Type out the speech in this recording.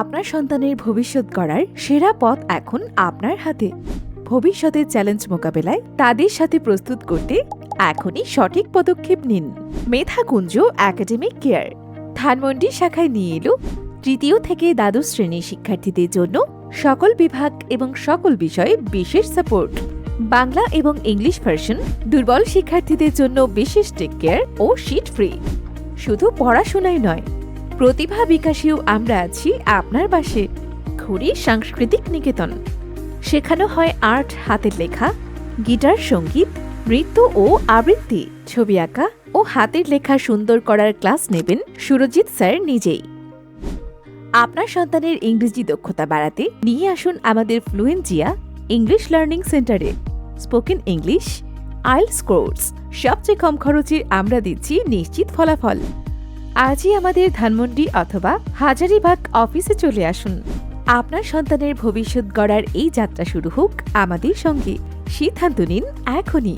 আপনার সন্তানের ভবিষ্যৎ গড়ার সেরা পথ এখন আপনার হাতে। ভবিষ্যতের চ্যালেঞ্জ মোকাবেলায় তাদের সাথে প্রস্তুত করতে এখনই সঠিক পদক্ষেপ নিন। মেধাকুঞ্জ একাডেমিক কেয়ার। ধানমন্ডি শাখায় নিয়ে এলো তৃতীয় থেকে দ্বাদশ শ্রেণির শিক্ষার্থীদের জন্য সকল বিভাগ এবং সকল বিষয়ে বিশেষ সাপোর্ট। বাংলা এবং ইংলিশ ভার্সন দুর্বল শিক্ষার্থীদের জন্য বিশেষ টেক কেয়ার ও শীট ফ্রি। শুধু পড়াশোনাই নয় প্রতিভা বিকাশেও আমরা আছি আপনার পাশে। ঘুরি সাংস্কৃতিক নিকেতন। শেখানো হয় আর্ট হাতের লেখা, গিটার সংগীত, নৃত্য ও আবৃত্তি, ছবি আঁকা ও হাতের লেখা সুন্দর করার ক্লাস নেবেন সুরজিৎ স্যার নিজেই। আপনার সন্তানের ইংরেজি দক্ষতা বাড়াতে নিয়ে আসুন আমাদের ফ্লুয়েন্সিয়া ইংলিশ লার্নিং সেন্টারে। স্পোকেন ইংলিশ, আইল কোর্স সবচেয়ে কম খরচে আমরা দিচ্ছি নিশ্চিত ফলাফল। আজই আমাদের ধানমন্ডি অথবা হাজারিবাগ অফিসে চলে আসুন। আপনার সন্তানের ভবিষ্যৎ গড়ার এই যাত্রা শুরু হোক আমাদের সঙ্গে। সিদ্ধান্ত নিন এখনই।